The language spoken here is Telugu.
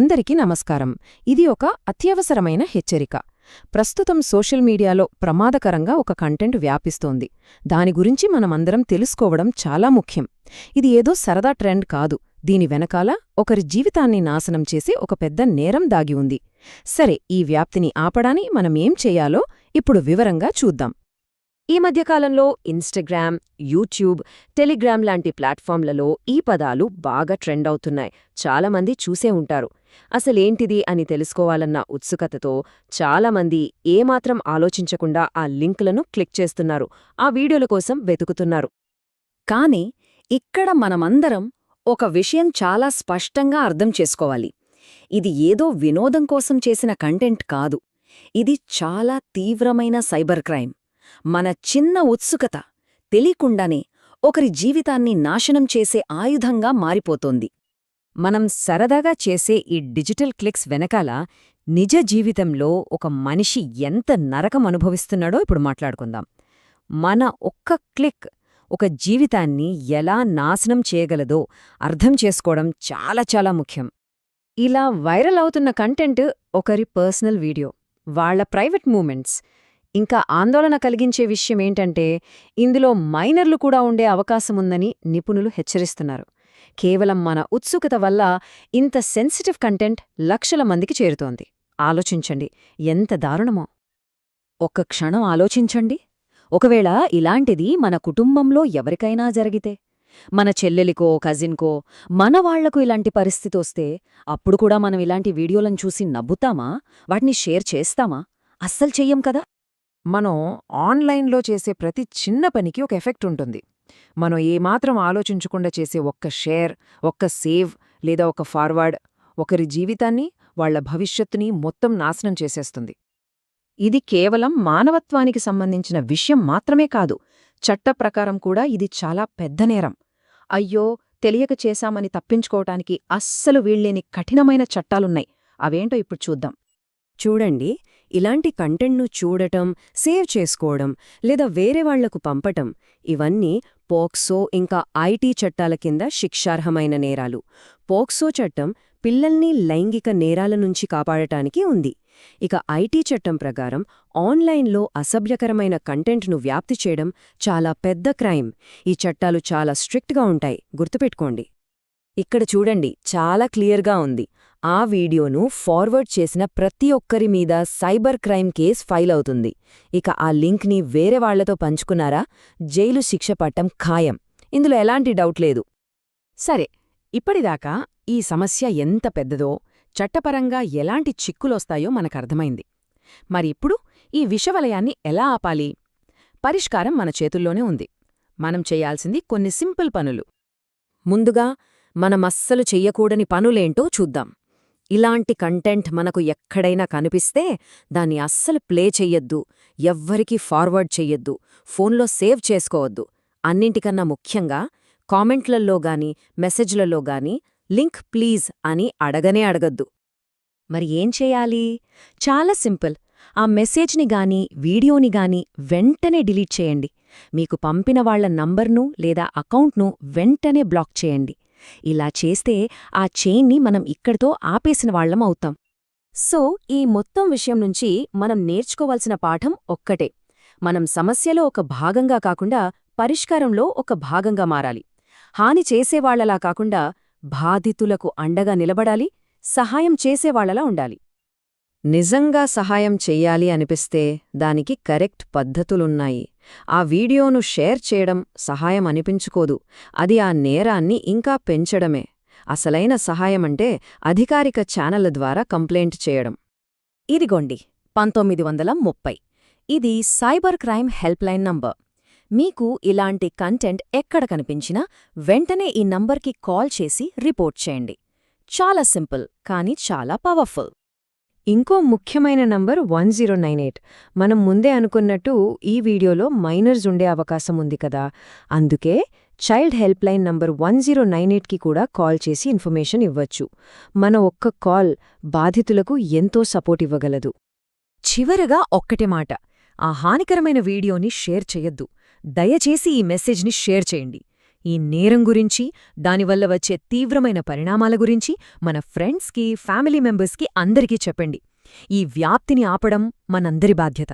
అందరికీ నమస్కారం. ఇది ఒక అత్యవసరమైన హెచ్చరిక. ప్రస్తుతం సోషల్ మీడియాలో ప్రమాదకరంగా ఒక కంటెంట్ వ్యాపిస్తోంది. దాని గురించి మనమందరం తెలుసుకోవడం చాలా ముఖ్యం. ఇది ఏదో సరదా ట్రెండ్ కాదు. దీని వెనకాల ఒకరి జీవితాన్ని నాశనం చేసే ఒక పెద్ద నేరం దాగి ఉంది. సరే ఈ వ్యాప్తిని ఆపడాని మనమేం చేయాలో ఇప్పుడు వివరంగా చూద్దాం. ఈ మధ్యకాలంలో ఇన్స్టాగ్రామ్ యూట్యూబ్ టెలిగ్రామ్ లాంటి ప్లాట్ఫామ్లలో ఈ పదాలు బాగా ట్రెండ్ అవుతున్నాయి. చాలామంది చూసే ఉంటారు. అసలేంటిది అని తెలుసుకోవాలన్న ఉత్సుకతతో చాలామంది ఏమాత్రం ఆలోచించకుండా ఆ లింకులను క్లిక్ చేస్తున్నారు ఆ వీడియోల కోసం వెతుకుతున్నారు. కాని ఇక్కడ మనమందరం ఒక విషయం చాలా స్పష్టంగా అర్థం చేసుకోవాలి. ఇది ఏదో వినోదం కోసం చేసిన కంటెంట్ కాదు. ఇది చాలా తీవ్రమైన సైబర్ క్రైమ్. మన చిన్న ఉత్సుకత తెలియకుండానే ఒకరి జీవితాన్ని నాశనం చేసే ఆయుధంగా మారిపోతోంది. మనం సరదాగా చేసే ఈ డిజిటల్ క్లిక్స్ వెనకాల నిజ జీవితంలో ఒక మనిషి ఎంత నరకం అనుభవిస్తున్నాడో ఇప్పుడు మాట్లాడుకుందాం. మన ఒక్క క్లిక్ ఒక జీవితాన్ని ఎలా నాశనం చేయగలదో అర్థం చేసుకోవడం చాలా చాలా ముఖ్యం. ఇలా వైరల్ అవుతున్న కంటెంట్ ఒకరి పర్సనల్ వీడియో వాళ్ళ ప్రైవేట్ మూమెంట్స్ ఇంకా ఆందోళన కలిగించే విషయమేంటంటే ఇందులో మైనర్లు కూడా ఉండే అవకాశముందని నిపుణులు హెచ్చరిస్తున్నారు. కేవలం మన ఉత్సుకత వల్ల ఇంత సెన్సిటివ్ కంటెంట్ లక్షల మందికి చేరుతోంది. ఆలోచించండి ఎంత దారుణమో. ఒక్క క్షణం ఆలోచించండి. ఒకవేళ ఇలాంటిది మన కుటుంబంలో ఎవరికైనా జరిగితే మన చెల్లెలికో కజిన్కో మన వాళ్ళకు ఇలాంటి పరిస్థితొస్తే అప్పుడు కూడా మనం ఇలాంటి వీడియోలను చూసి నవ్వుతామా? వాటిని షేర్ చేస్తామా? అస్సలు చెయ్యం కదా. మనం ఆన్లైన్లో చేసే ప్రతి చిన్న పనికి ఒక ఎఫెక్ట్ ఉంటుంది. మనం ఏమాత్రం ఆలోచించకుండా చేసే ఒక్క షేర్ ఒక్క సేవ్ లేదా ఒక ఫార్వర్డ్ ఒకరి జీవితాన్ని వాళ్ళ భవిష్యత్తుని మొత్తం నాశనం చేసేస్తుంది. ఇది కేవలం మానవత్వానికి సంబంధించిన విషయం మాత్రమే కాదు చట్ట ప్రకారం కూడా ఇది చాలా పెద్ద నేరం. అయ్యో తెలియక చేశామని తప్పించుకోవటానికి అస్సలు వీళ్ళేని కఠినమైన చట్టాలున్నాయి. అవేంటో ఇప్పుడు చూద్దాం. చూడండి ఇలాంటి కంటెంట్ను చూడటం సేవ్ చేసుకోవడం లేదా వేరే వాళ్ళకు పంపటం ఇవన్నీ పోక్సో ఇంకా ఐటీ చట్టాల కింద శిక్షార్హమైన నేరాలు. పోక్సో చట్టం పిల్లల్ని లైంగిక నేరాల నుంచి కాపాడటానికి ఉంది. ఇక ఐటీ చట్టం ప్రకారం ఆన్లైన్లో అసభ్యకరమైన కంటెంట్ను వ్యాప్తి చేయడం చాలా పెద్ద క్రైమ్. ఈ చట్టాలు చాలా స్ట్రిక్ట్గా ఉంటాయి. గుర్తుపెట్టుకోండి. ఇక్కడ చూడండి చాలా క్లియర్గా ఉంది. ఆ వీడియోను ఫార్వర్డ్ చేసిన ప్రతి ఒక్కరి మీద సైబర్ క్రైమ్ కేస్ ఫైల్ అవుతుంది. ఇక ఆ లింక్ని వేరే వాళ్ళతో పంచుకున్నారా? జైలు శిక్ష పట్టం ఖాయం. ఇందులో ఎలాంటి డౌట్ లేదు. సరే ఇప్పటిదాకా ఈ సమస్య ఎంత పెద్దదో చట్టపరంగా ఎలాంటి చిక్కులొస్తాయో మనకర్థమైంది. మరి ఇప్పుడు ఈ విషవలయాన్ని ఎలా ఆపాలి? పరిష్కారం మన చేతుల్లోనే ఉంది. మనం చేయాల్సింది కొన్ని సింపుల్ పనులు. ముందుగా మనమస్సలు చెయ్యకూడని పనులేంటో చూద్దాం. ఇలాంటి కంటెంట్ మనకు ఎక్కడైనా కనిపిస్తే దాన్ని అస్సలు ప్లే చెయ్యొద్దు ఎవ్వరికీ ఫార్వర్డ్ చెయ్యొద్దు ఫోన్లో సేవ్ చేసుకోవద్దు. అన్నింటికన్నా ముఖ్యంగా కామెంట్లల్లో గాని మెసేజ్లలో గాని లింక్ ప్లీజ్ అని అడగనే అడగద్దు. మరి ఏం చేయాలి? చాలా సింపుల్. ఆ మెసేజ్ని గాని వీడియోని గాని వెంటనే డిలీట్ చేయండి. మీకు పంపిన వాళ్ళ నంబర్ను లేదా అకౌంట్ను వెంటనే బ్లాక్ చేయండి. ఇలా చేస్తే ఆ చైన్ని మనం ఇక్కడితో ఆపేసిన వాళ్ళం అవుతాం. సో ఈ మొత్తం విషయం నుంచి మనం నేర్చుకోవాల్సిన పాఠం ఒక్కటే. మనం సమస్యలో ఒక భాగంగా కాకుండా పరిష్కారంలో ఒక భాగంగా మారాలి. హాని చేసేవాళ్ళలా కాకుండా బాధితులకు అండగా నిలబడాలి సహాయం చేసేవాళ్ళలా ఉండాలి. నిజంగా సహాయం చెయ్యాలి అనిపిస్తే దానికి కరెక్ట్ పద్ధతులున్నాయి. ఆ వీడియోను షేర్ చేయడం సహాయం అనిపించుకోదు. అది ఆ నేరాన్ని ఇంకా పెంచడమే. అసలైన సహాయమంటే అధికారిక ఛానళ్ళ ద్వారా కంప్లైంట్ చేయడం. ఇదిగోండి పంతొమ్మిది వందల ముప్పై. ఇది సైబర్ క్రైమ్ హెల్ప్లైన్ నంబర్. మీకు ఇలాంటి కంటెంట్ ఎక్కడ కనిపించినా వెంటనే ఈ నంబర్కి కాల్ చేసి రిపోర్ట్ చేయండి. చాలా సింపుల్ కానీ చాలా పవర్ఫుల్. ఇంకో ముఖ్యమైన number one zero nine eight. మనం ముందే అనుకున్నట్టు ఈ వీడియోలో మైనర్స్ ఉండే అవకాశం ఉంది కదా. అందుకే child help line number one zero nine ఎయిట్కి కూడా కాల్ చేసి ఇన్ఫర్మేషన్ ఇవ్వచ్చు. మన ఒక్క కాల్ బాధితులకు ఎంతో సపోర్ట్ ఇవ్వగలదు. చివరగా ఒక్కటే మాట. ఆ హానికరమైన వీడియోని షేర్ చేయొద్దు. దయచేసి ఈ మెసేజ్ని షేర్ చేయండి. ఈ నేరం గురించి దానివల్ల వచ్చే తీవ్రమైన పరిణామాల గురించి మన ఫ్రెండ్స్కి ఫ్యామిలీ మెంబర్స్కి అందరికీ చెప్పండి. ఈ వ్యాప్తిని ఆపడం మనందరి బాధ్యత.